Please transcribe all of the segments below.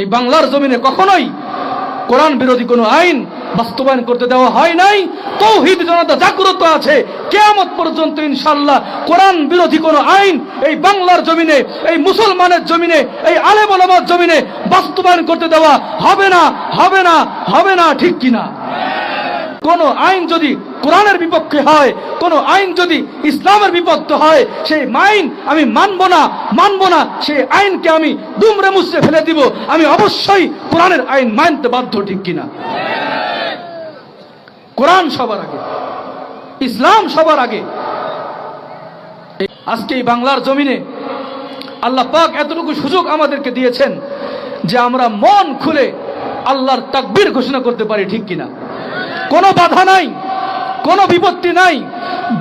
এই বাংলার জমিনে কখনোই কোরআন বিরোধী কোন আইন বাস্তবায়ন করতে দেওয়া হয় নাই। তৌহিদ জনতা জাগ্রত আছে। কেয়ামত পর্যন্ত ইনশাল্লাহ কোরআন বিরোধী কোন আইন এই বাংলার জমিনে, এই মুসলমানের জমিনে, এই আলেম আলমার জমিনে বাস্তবায়ন করতে দেওয়া হবে না হবে না হবে না, ঠিক কিনা? কোন আইন যদি কোরআনের বিপক্ষে হয়, কোন আইন যদি ইসলামের বিপক্ষে হয়, সেই আইন আমি মানব না মানব না, সেই আইনকে আমি দুমরে মুসরে ফেলে দিব। আমি অবশ্যই কোরআনের আইন মানতে বাধ্য, ঠিক কিনা? কোরআন সবার আগে, ইসলাম সবার আগে। আজকে এই বাংলার জমিনে আল্লাহ পাক এতটুকু সুযোগ আমাদেরকে দিয়েছেন যে আমরা মন খুলে আল্লাহর তাকবীর ঘোষণা করতে পারি, ঠিক কিনা? কোনো বাধা নাই কোনো বিপত্তি নাই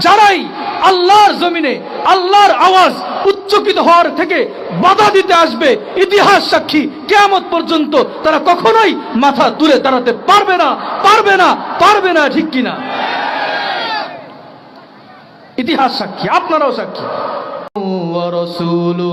যারাই আল্লাহর জমিনে আল্লাহর আওয়াজ উচ্চকিত হওয়ার থেকে বাধা দিতে আসবে ইতিহাস সাক্ষী কেয়ামত পর্যন্ত তারা কখনোই মাথা তুলে দাঁড়াতে পারবে না পারবে না পারবে না ঠিক কিনা ইতিহাস সাক্ষী আপনারাও সাক্ষী ورسوله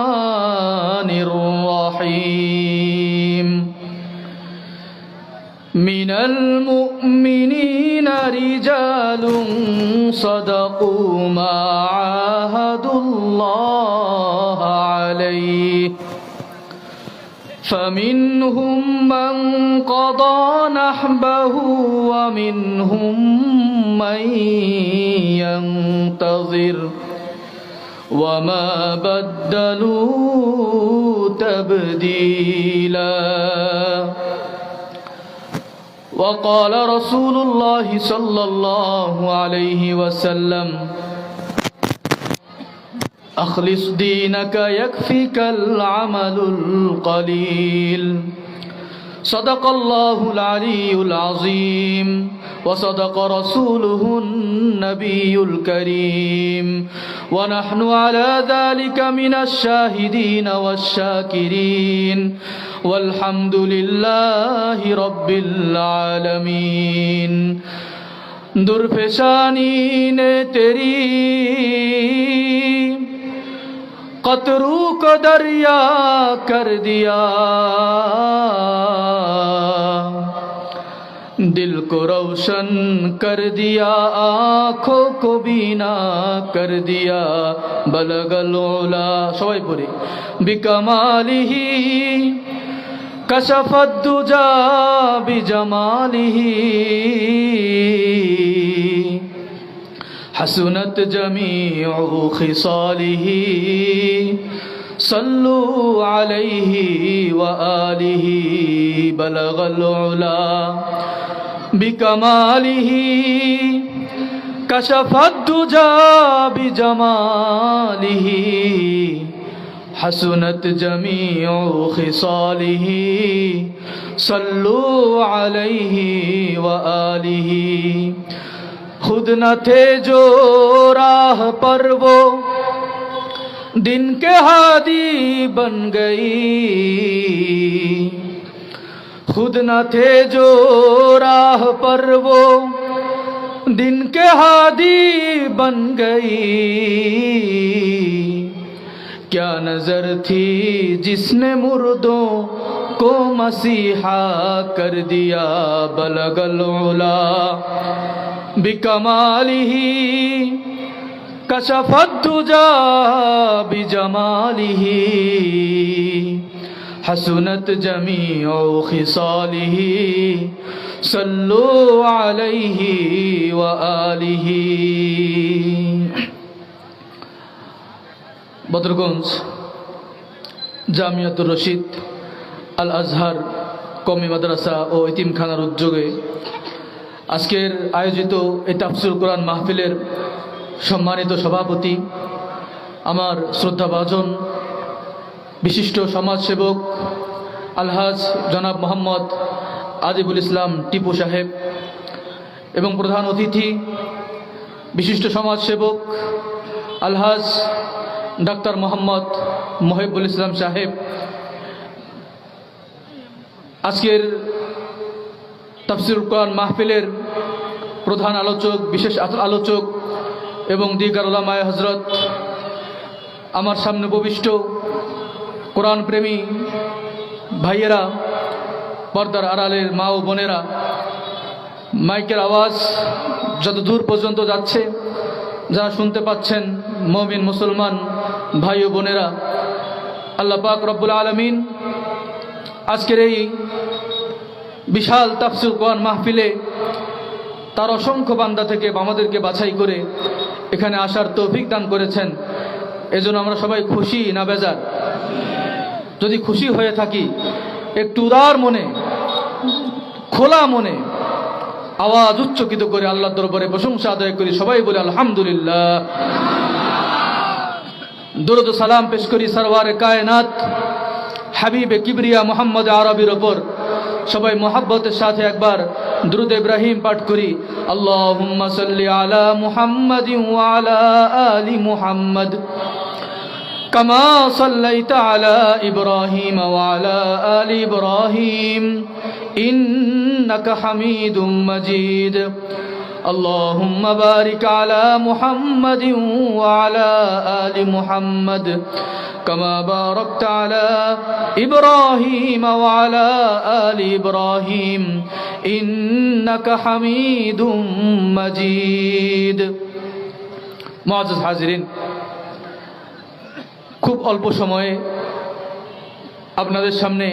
من المؤمنين رجال صدقوا ما عاهدوا الله عليه. فمنهم من قضى نحبه ومنهم من ينتظر. وما بدلوا تبديلا. وقال رسول الله صلى الله عليه وسلم أخلص دينك يكفيك العمل القليل صدق الله العلي العظيم وصدق رسوله النبي الكريم ونحن على ذلك من الشاهدين والشاكرين والحمد لله رب العالمين درفشانی نے تیری قطرو کو دریا کر دیا دل کو روشن کر دیا، آنکھوں کو بینا کر دیا۔ بلغلولا سوائی پوری۔ بکمالی ہی کشف الدجا بجمالی حسنت جمیع خصالی صلوا عليه وآله بلغ العلا بكماله. كشف الدجى بجماله. حسنت جميع خصاله. صلوا عليه وآله. خود نہ تھے جو راہ پر وہ دن کے ہادی بن گئی۔ خود نہ تھے جو راہ پر وہ دن کے ہادی بن گئی۔ کیا نظر تھی جس نے مردوں کو مسیحا کر دیا؟ بلغ العلا ہی হসনত জমি ও حسنت جميع خصاله صلوا আলিহি। বদরগঞ্জ, জামিয়াতুর রশিদ আল আজহার কমি মাদ্রাসা ও ইতিমখানার উদ্যোগে আজকের আয়োজিত এই তাফসুল কোরআন মাহফিলের সম্মানিত সভাপতি, আমার শ্রদ্ধাভাজন, বিশিষ্ট সমাজসেবক, আলহাজ জনাব মোহাম্মদ আদিবুল ইসলাম টিপু সাহেব এবং প্রধান অতিথি, বিশিষ্ট সমাজসেবক, আলহাজ ডাক্তার মোহাম্মদ মহিবুল ইসলাম সাহেব। আজকের তাফসির কোরআন মাহফিলের প্রধান আলোচক, বিশেষ আলোচক এবং দিগার ওলামায় হজরত আমার সামনে উপবিষ্ট কোরআন প্রেমী ভাইয়েরা, পর্দার আড়ালের মা ও বোনেরা, মাইকের আওয়াজ যত দূর পর্যন্ত যাচ্ছে, যারা শুনতে পাচ্ছেন মমিন মুসলমান ভাই ও বোনেরা, আল্লাহ পাক রব্বুল আলমিন আজকের এই বিশাল তাফসিল কোরআন মাহফিলে তার অসংখ্য বান্দা থেকে আমাদেরকে বাছাই করে এখানে আসার তৌফিক দান করেছেন। এজন্য আমরা সবাই খুশি, না বেজার? যদি খুশি হয়ে থাকি, একটু উদার মনে, খোলা মনে, আওয়াজ উচ্চকিত করে আল্লাহ দরবারে প্রশংসা আদায় করি, সবাই বলে আলহামদুলিল্লাহ। দরুদ সালাম পেশ করি সরওয়ারে কায়নাত, হাবিবে কিবরিয়া মোহাম্মদ আরবির ওপর। সবাই মোহাব্বতের সাথে একবার দ্রুদ ইব্রাহিম পাঠ করি আল্লাহুম্মা সাল্লি আলা মুহাম্মাদিন ওয়া আলা আলি মুহাম্মদ كما صليت على إبراهيم وعلى آل إبراهيم إنك حميد مجيد اللهم بارك على محمد وعلى آل محمد كما باركت على إبراهيم وعلى آل إبراهيم إنك حميد مجيد معزز حاضرين খুব অল্প সময়ে আপনাদের সামনে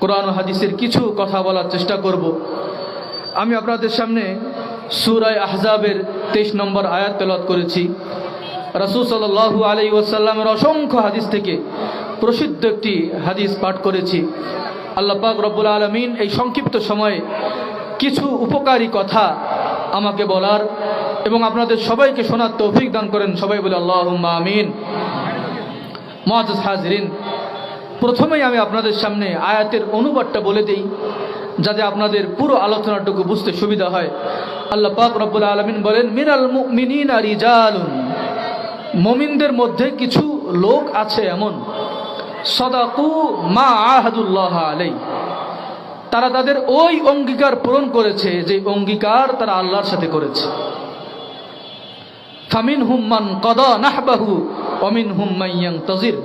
কোরআন ও হাদিসের কিছু কথা বলার চেষ্টা করব আমি আপনাদের সামনে সুরায় আহজাবের তেইশ নম্বর আয়াত তেলত করেছি। রাসুল সাল্লু আলাই ওয়াসাল্লামের অসংখ্য হাদিস থেকে প্রসিদ্ধ একটি হাদিস পাঠ করেছি। আল্লাহ পাক রব্বুল আলমিন এই সংক্ষিপ্ত সময়ে কিছু উপকারী কথা আমাকে বলার এবং আপনাদের সবাইকে শোনার তৌফিক দান করেন। সবাই বলে আল্লাহ আমিন। মহাজ হাজরিন, প্রথমেই আমি আপনাদের সামনে আয়াতের অনুবাদটা বলে দিই, যাতে আপনাদের পুরো আলোচনাটুকু বুঝতে সুবিধা হয়। আল্লাহ পাক রব্বুল আলমিন বলেন, মিনাল মিনিন মমিনদের মধ্যে কিছু লোক আছে এমন, সদাকু মা আহাদুল্লাহ আলাই। তারা তাদের ওই অঙ্গীকার পূরণ করেছে, যে অঙ্গীকার তারা আল্লাহর সাথে করেছে। ফামিন হুম্মান কদা নাহবাহু অমিন হুম্মাইয়াং তজির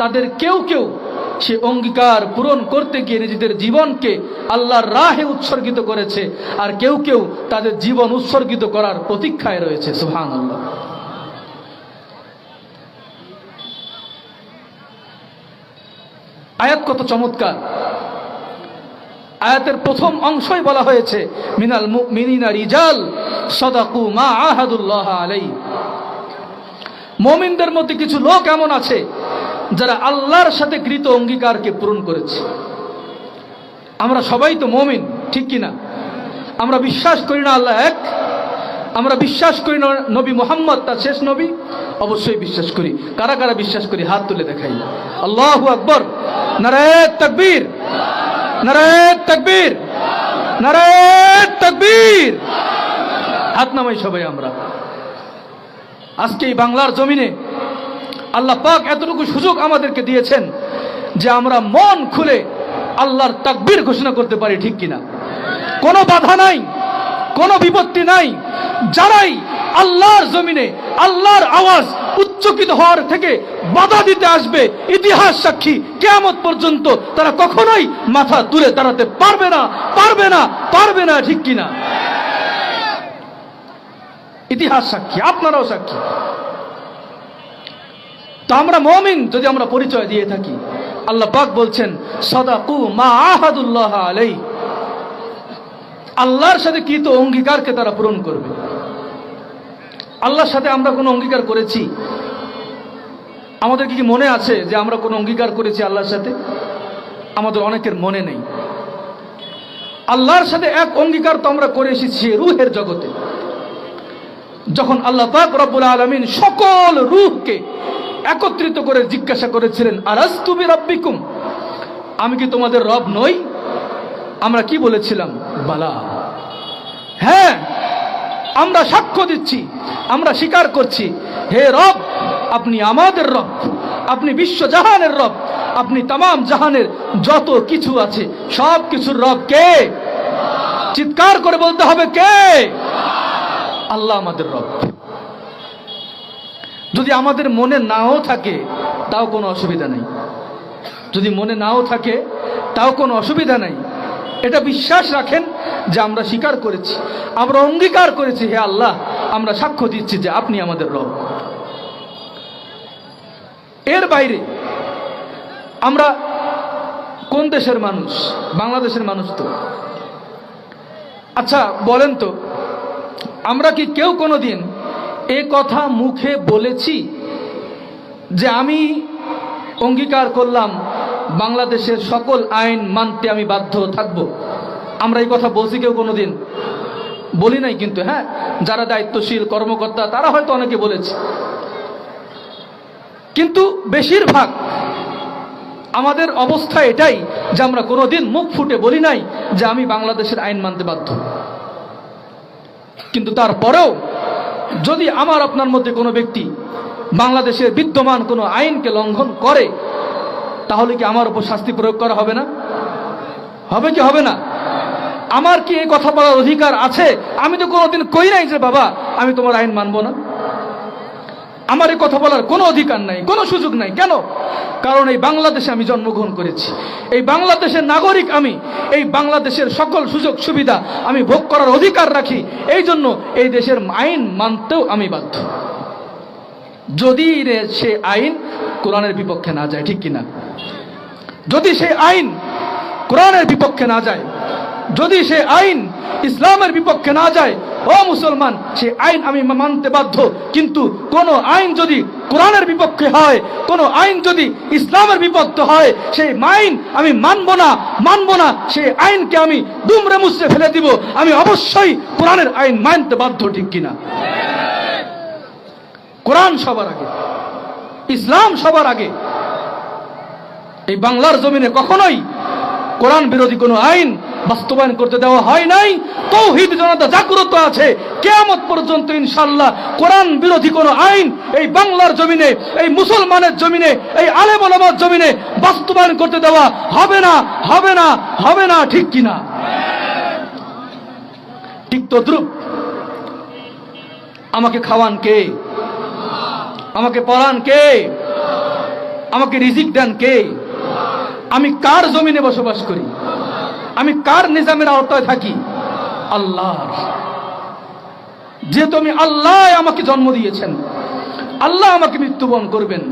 তাদের কেউ কেউ সে অঙ্গীকার পূরণ করতে গিয়ে নিজেদের জীবনকে আল্লাহর রাহে উৎসর্গিত করেছে। আর কেউ কেউ তাদের জীবন উৎসর্গিত করার প্রতীক্ষায় রয়েছে। সুহান আল্লাহ আয়াত কত চমৎকার। আয়াতের প্রথম অংশই বলা হয়েছে, মিনাল মিনিনা রিজাল সদাকু মা আহাদুল্লাহ আলাই মমিনদের মধ্যে কিছু লোক এমন আছে যারা আল্লাহর সাথে কৃত অঙ্গীকারকে পূরণ করেছে। আমরা সবাই তো মমিন, ঠিক কিনা? আমরা বিশ্বাস করি না আল্লাহ এক, আমরা বিশ্বাস করি না নবী মোহাম্মদ, তার শেষ নবী। অবশ্যই বিশ্বাস করি। কারা কারা বিশ্বাস করি? হাত তুলে দেখাই আল্লাহ আকবর। নারায় তকবীর। নারায় তকবীর। নারায় তকবীর। হাত নামাই সবাই আমরা। আজকে এই বাংলার জমিনে আল্লাহ পাক এতটুকু সুযোগ আমাদেরকে দিয়েছেন যে আমরা মন খুলে আল্লাহর তাকবীর ঘোষণা করতে পারি ঠিক কিনা। কোনো বাধা নাই, কোনো বিপত্তি নাই, যারাই আল্লাহর জমিনে আল্লাহর আওয়াজ উচ্চকিত হওয়ার থেকে বাধা দিতে আসবে, ইতিহাস সাক্ষী, কেয়ামত পর্যন্ত তারা কখনোই মাথা তুলে দাঁড়াতে পারবে না পারবে না পারবে না ঠিক কিনা। ইতিহাস সাক্ষী, আপনারাও সাক্ষী। তো আমরা মমিন যদি আমরা পরিচয় দিয়ে থাকি। আল্লাহ পাক বলছেন, সদাকু মা আহাদুল্লাহ আলাই আল্লাহর সাথে কি তো অঙ্গীকারকে তারা পূরণ করবে? আল্লাহর সাথে আমরা কোনো অঙ্গীকার করেছি? আমাদের কি মনে আছে যে আমরা কোনো অঙ্গীকার করেছি আল্লাহর সাথে? আমাদের অনেকের মনে নেই। আল্লাহর সাথে এক অঙ্গীকার তো আমরা করে এসেছি রুহের জগতে। যখন আল্লাহ পাক রব্বুল আলমিন সকল রুহকে একত্রিত করে জিজ্ঞাসা করেছিলেন আরাস তুমি রব্বিকুম আমি কি তোমাদের রব নই? আমরা কি বলেছিলাম? বালা। হ্যাঁ আমরা সাক্ষ্য দিচ্ছি, আমরা স্বীকার করছি। হে রব, আপনি আমাদের রব, আপনি বিশ্ব জাহানের রব, আপনি তাম জাহানের যত কিছু আছে, সব কিছুর রব কে? চিৎকার করে বলতে হবে কে? আল্লাহ আমাদের রব। যদি আমাদের মনে নাও থাকে, তাও কোনো অসুবিধা নেই। যদি মনে নাও থাকে, তাও কোনো অসুবিধা নাই। এটা বিশ্বাস রাখেন যে আমরা স্বীকার করেছি, আমরা অঙ্গীকার করেছি, হে আল্লাহ, আমরা সাক্ষ্য দিচ্ছি যে আপনি আমাদের রব। এর বাইরে, আমরা কোন দেশের মানুষ? বাংলাদেশের মানুষ তো। আচ্ছা বলেন তো, আমরা কি কেউ কোনো দিন এ কথা মুখে বলেছি যে আমি অঙ্গীকার করলাম বাংলাদেশের সকল আইন মানতে আমি বাধ্য থাকব। আমরা এই কথা বলছি কেউ কোনো দিন বলি নাই কিন্তু হ্যাঁ? যারা দায়িত্বশীল কর্মকর্তা, তারা হয়তো অনেকে বলেছে। কিন্তু বেশিরভাগ আমাদের অবস্থা এটাই যে আমরা কোনোদিন মুখ ফুটে বলি নাই যে আমি বাংলাদেশের আইন মানতে বাধ্য। কিন্তু তারপরেও যদি আমার আপনার মধ্যে কোনো ব্যক্তি বাংলাদেশের বিদ্যমান কোনো আইনকে লঙ্ঘন করে, তাহলে কি আমার উপর শাস্তি প্রয়োগ করা হবে না? হবে কি হবে না? আমার কি এই কথা বলার অধিকার আছে? আমি তো কোনোদিন কই নাই যে, বাবা, আমি তোমার আইন মানবো না। আমার এই কথা বলার কোনো অধিকার নাই, কোনো সুযোগ নাই। কেন? কারণ এই বাংলাদেশে আমি জন্মগ্রহণ করেছি। এই বাংলাদেশের নাগরিক আমি, এই বাংলাদেশের সকল সুযোগ সুবিধা আমি ভোগ করার অধিকার রাখি। এই জন্য এই দেশের আইন মানতেও আমি বাধ্য। যদি সে আইন কোরআনের বিপক্ষে না যায়, ঠিক কিনা? যদি সে আইন কোরআনের বিপক্ষে না যায়, যদি সে আইন ইসলামের বিপক্ষে না যায় ও মুসলমান, সে আইন আমি মানতে বাধ্য। কিন্তু কোন আইন যদি কোরআনের বিপক্ষে হয়, কোন আইন যদি ইসলামের বিপক্ষে হয়, সেই আইন আমি মানব না মানব না, সেই আইনকে আমি দুমরে মুচড়ে ফেলে দিব। আমি অবশ্যই কোরআনের আইন মানতে বাধ্য, ঠিক কিনা? কোরআন সবার আগে, ইসলাম সবার আগে। এই বাংলার জমিনে কখনোই কোরআন বিরোধী কোনো আইন বাস্তবায়ন করতে দেওয়া হয় নাই। তৌহিদ জনতা জাগ্রত আছে। কেয়ামত পর্যন্ত ইনশাল্লাহ কোরআন বিরোধী কোনো আইন এই বাংলার জমিনে, এই মুসলমানের জমিনে, এই আলেমলামার জমিনে বাস্তবায়ন করতে দেওয়া হবে না হবে না হবে না, ঠিক কিনা ঠিক তদ্রুপ। আমাকে খাওয়ান কে? আমাকে পড়ান কে? আমাকে রিজিক দেন কে? আমি কার জমিনে বসবাস করি? আমি কার নিজামের আওতায় থাকি? আল্লাহ যেহেতু আমি আল্লাহ আমাকে জন্ম দিয়েছেন আল্লাহ আমাকে মৃত্যুবরণ করবেন।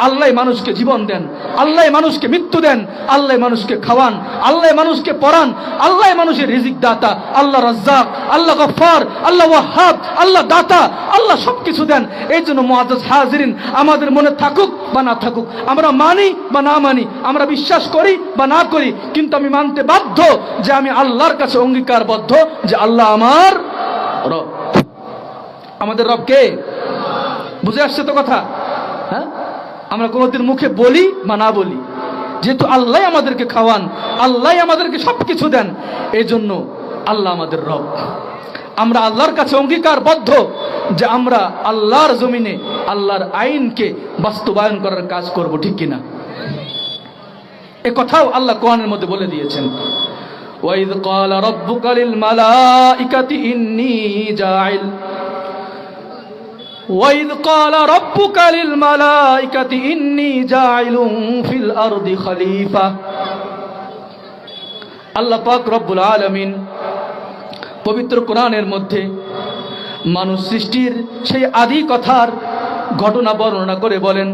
আল্লাহ মানুষকে জীবন দেন। আল্লাহ মানুষকে মৃত্যু দেন। আল্লাহ মানুষকে খাওয়ান। আল্লাহ মানুষকে পড়ান। আল্লাহ মানুষের রিজিক দাতা আল্লাহ রাজ্জাক। আল্লাহ গফফার। আল্লাহ ওয়াহাব। আল্লাহ দাতা। আল্লাহ সব কিছু দেন। এই জন্য মুআজ্জাজ হাজিরিন, আমাদের মনে থাকুক বা না থাকুক, আমরা মানি বা না মানি, আমরা বিশ্বাস করি বা না করি, কিন্তু আমি মানতে বাধ্য যে আমি আল্লাহর কাছে অঙ্গীকারবদ্ধ, যে আল্লাহ আমার রব। আমাদের রব কে বুঝে আসছে তো কথা হ্যাঁ আমরা কোনোদিন মুখে বলি বা না বলি যেহেতু আল্লাহ আমাদেরকে খাওয়ান আল্লাহ আমাদেরকে সব কিছু দেন এই জন্য আল্লাহ আমাদের রব আমরা আল্লাহর কাছে অঙ্গীকারবদ্ধ যে আমরা আল্লাহর জমিনে আল্লাহর আইনকে বাস্তবায়ন করার কাজ করব ঠিক কিনা এ কথাও আল্লাহ কোরআনের মধ্যে বলে দিয়েছেন وَإِذْ قَالَ رَبُّكَ لِلْمَلَائِكَةِ إِنِّي جَاعِلٌ وإذ قال ربك للملائكة إني جاعل في الأرض خليفة আল্লাহ পাক রব্বুল আলমিন পবিত্র কোরআনের মধ্যে মানুষ সৃষ্টির সেই আদি কথার ঘটনা বর্ণনা করে বলেন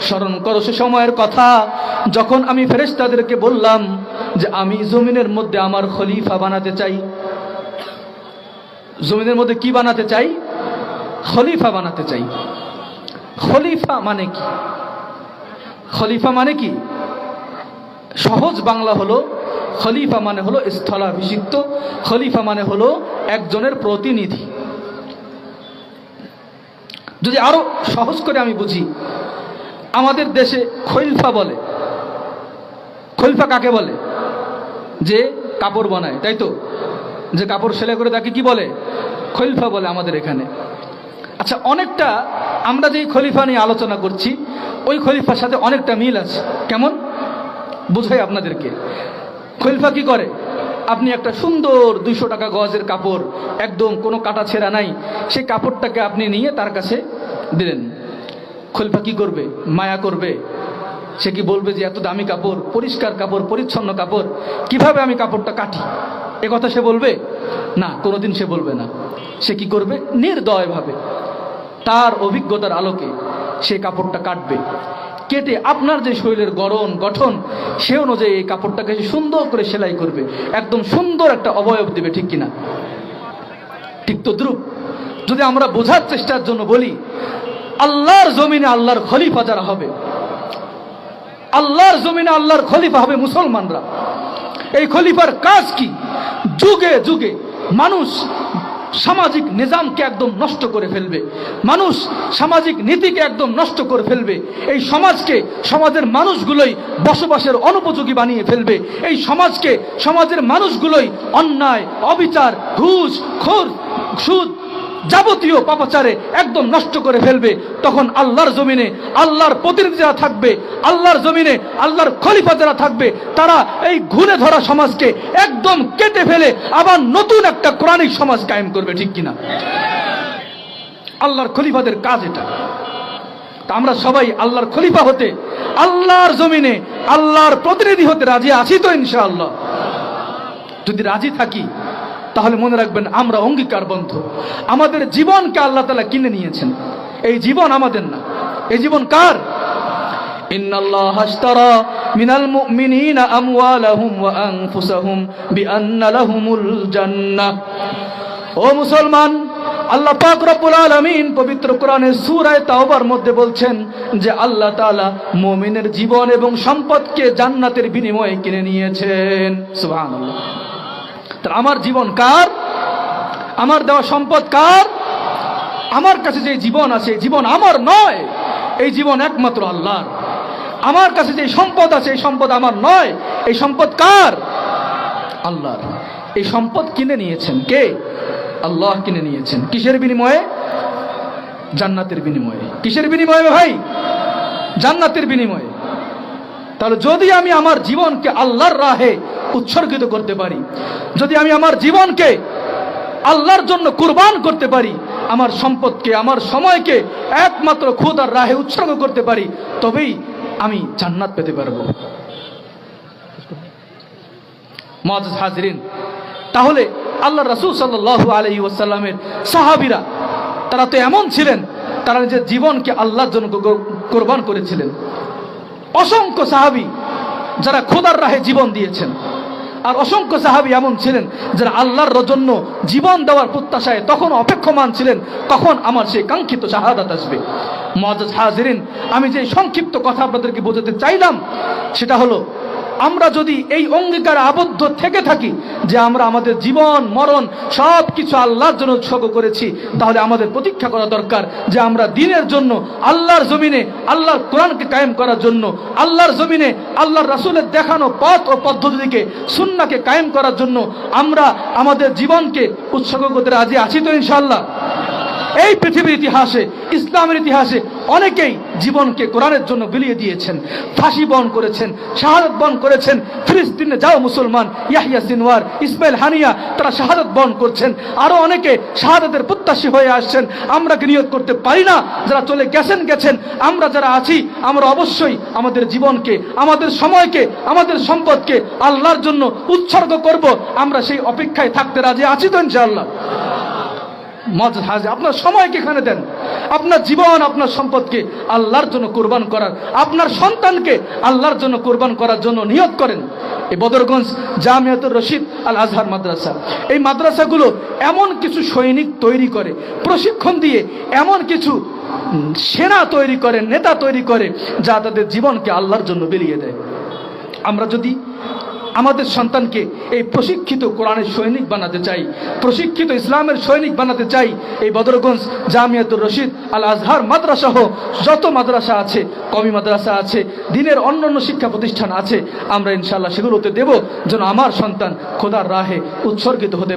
স্মরণ করো সে সময়ের কথা যখন আমি ফেরেশতাদেরকে বললাম যে আমি জমিনের মধ্যে আমার খলিফা বানাতে চাই জমিনের মধ্যে কি বানাতে চাই খলিফা বানাতে চাই। খলিফা মানে কি? খলিফা মানে কি? সহজ বাংলা হলো, খলিফা মানে হলো স্থলাভিষিক্ত, খলিফা মানে হলো একজনের প্রতিনিধি। যদি আরও সহজ করে আমি বুঝি, আমাদের দেশে খলিফা বলে। খলিফা কাকে বলে? যে কাপড় বানায়, তাই তো? যে কাপড় সেলাই করে তাকে কি বলে? খলিফা বলে আমাদের এখানে। আচ্ছা অনেকটা আমরা যেই খলিফা নিয়ে আলোচনা করছি, ওই খলিফার সাথে অনেকটা মিল আছে। কেমন? বুঝাই আপনাদেরকে। খলিফা কি করে? আপনি একটা সুন্দর দুইশো টাকা গজের কাপড়, একদম কোনো কাটা ছেঁড়া নাই, সেই কাপড়টাকে আপনি নিয়ে তার কাছে দিলেন। খলিফা কি করবে? মায়া করবে। সে কি বলবে যে, এত দামি কাপড়, পরিষ্কার কাপড়, পরিচ্ছন্ন কাপড়, কীভাবে আমি কাপড়টা কাটি? এ কথা সে বলবে? না, কোনোদিন সে বলবে না। সে কি করবে? নির্দয়ভাবে তার অভিজ্ঞতার আলোকে সে কাপড়টা কাটবে। কেটে আপনার যে শরীরের গড়ন, গঠন, সে অনুযায়ী এই কাপড়টাকে সুন্দর করে সেলাই করবে। একদম সুন্দর একটা অবয়ব দেবে, ঠিক কিনা? ঠিক তো দ্রুপ। যদি আমরা বোঝার চেষ্টার জন্য বলি, আল্লাহর জমিনে আল্লাহর খলিফা যারা হবে, আল্লাহর জমিনে আল্লাহর খলিফা হবে মুসলমানরা। এই খলিফার কাজ কি? যুগে যুগে মানুষ সামাজিক নিজামকে একদম নষ্ট করে ফেলবে। মানুষ সামাজিক নীতিকে একদম নষ্ট করে ফেলবে। এই সমাজকে, সমাজের মানুষগুলোই বসবাসের অনুপযোগী বানিয়ে ফেলবে। এই সমাজকে, সমাজের মানুষগুলোই অন্যায়, অবিচার, ঘুষ, খোর, সুদ যাবতীয় পাপাচারে একদম নষ্ট করে ফেলবে, তখন আল্লাহর জমিনে আল্লাহর প্রতিনিধি যারা থাকবে, আল্লাহর জমিনে আল্লাহর খলিফা যারা থাকবে, তারা এই ঘুরে ধরা সমাজকে একদম কেটে ফেলে আবার নতুন একটা কোরআনিক সমাজ কায়েম করবে, ঠিক কিনা? আল্লাহর খলিফাদের কাজ এটা। তা আমরা সবাই আল্লাহর খলিফা হতে, আল্লাহর জমিনে আল্লাহর প্রতিনিধি হতে রাজি আছি তো ইনশাআল্লাহ। যদি রাজি থাকি তাহলে মনে রাখবেন আমরা অঙ্গীকার অঙ্গীকারবদ্ধ আমাদের জীবনকে আল্লাহ তালা কিনে নিয়েছেন। এই জীবন আমাদের না। এই জীবন কার? মিনাল ও মুসলমান, আল্লাহ পবিত্র তাওবার মধ্যে বলছেন যে আল্লাহ জীবন এবং সম্পদকে জান্নাতের বিনিময়ে কিনে নিয়েছেন। সুবহানাল্লাহ। আমার জীবন কার? আমার দেওয়া সম্পদ কার? আমার কাছে যে জীবন আছে জীবন আমার নয়। এই জীবন একমাত্র আল্লাহর। আমার কাছে যে সম্পদ আছে, এই সম্পদ আমার নয়। এই সম্পদ কার? আল্লাহর। এই সম্পদ কিনে নিয়েছেন কে? আল্লাহ কিনে নিয়েছেন। কিসের বিনিময়ে? জান্নাতের বিনিময়ে। কিসের বিনিময়ে ভাই? জান্নাতের বিনিময়ে। তাহলে যদি আমি আমার জীবনকে আল্লাহর রাহে উৎসর্গিত করতে পারি। যদি আমি আমার জীবনকে আল্লাহর জন্য কুরবান করতে পারি, আমার সম্পদকে, আমার সময়কে একমাত্র খোদার রাহে উৎসর্গ করতে পারি, তবেই আমি জান্নাত পেতে পারব। হাজরিন, তাহলে আল্লাহ রসুল সাল্লাহ আলহি ওয়াসাল্লামের সাহাবিরা, তারা তো এমন ছিলেন, তারা নিজের জীবনকে আল্লাহর জন্য কোরবান করেছিলেন। অসংখ্য সাহাবি যারা খোদার রাহে জীবন দিয়েছেন। আর অসংখ্য সাহাবি এমন ছিলেন যারা আল্লাহর জন্য জীবন দেওয়ার প্রত্যাশায় তখন অপেক্ষমান ছিলেন কখন আমার সেই কাঙ্ক্ষিত শাহাদাত আসবে। মজাজ হাজিরিন, আমি যে সংক্ষিপ্ত কথা আপনাদেরকে বোঝাতে চাইলাম, সেটা হলো আমরা যদি এই অঙ্গীকার আবদ্ধ থেকে থাকি যে আমরা আমাদের জীবন, মরণ সব কিছু আল্লাহর জন্য উৎসর্গ করেছি, তাহলে আমাদের প্রতীক্ষা করা দরকার যে আমরা দিনের জন্য আল্লাহর জমিনে, আল্লাহর কোরআনকে কায়েম করার জন্য, আল্লাহর জমিনে আল্লাহর রাসুলের দেখানো পথ ও পদ্ধতিকে সুন্নাকে কায়েম করার জন্য আমরা আমাদের জীবনকে উৎসর্গ করতে রাজি আছি তো ইনশাল্লাহ এই পৃথিবীর ইতিহাসে, ইসলামের ইতিহাসে অনেকেই জীবনকে কোরআনের জন্য বিলিয়ে দিয়েছেন, ফাঁসি বন করেছেন, শাহাদত বন করেছেন, ফিলিস্তিনে যাও মুসলমান, ইয়াহিয়া সিনওয়ার, ইসমাইল হানিয়া, তারা শাহাদত বন করছেন, আরও অনেকে শাহাদতের প্রত্যাশী হয়ে আসছেন, আমরা নিয়োগ করতে পারি না? যারা চলে গেছেন গেছেন, আমরা যারা আছি, আমরা অবশ্যই আমাদের জীবনকে, আমাদের সময়কে, আমাদের সম্পদকে আল্লাহর জন্য উৎসর্গ করব, আমরা সেই অপেক্ষায় থাকতে রাজি আছি তো ইনশাআল্লাহ। আপনার সময়কে এখানে দেন। আপনার জীবন, আপনার সম্পদকে আল্লাহর জন্য কোরবান করার। আপনার সন্তানকে আল্লাহর জন্য কোরবান করার জন্য নিয়োগ করেন। এই বদরগঞ্জ জামিয়াতুর রশিদ আল আজহার মাদ্রাসা। এই মাদ্রাসাগুলো এমন কিছু সৈনিক তৈরি করে, প্রশিক্ষণ দিয়ে এমন কিছু সেনা তৈরি করে, নেতা তৈরি করে, যা তাদের জীবনকে আল্লাহর জন্য বেরিয়ে দেয়। আমরা যদি আমাদের সন্তানকে এই প্রশিক্ষিত কোরআনের সৈনিক বানাতে চাই, প্রশিক্ষিত ইসলামের সৈনিক বানাতে চাই। এই বদরগঞ্জ জামিয়াতুর রশিদ আল আজহার মাদ্রাসা হোক যত মাদ্রাসা আছে, কমি মাদ্রাসা আছে, দিনের অন্য অন্য শিক্ষা প্রতিষ্ঠান আছে, আমরা ইনশাল্লাহ সেগুলোতে দেব যেন আমার সন্তান খোদার রাহে উৎসর্গিত হতে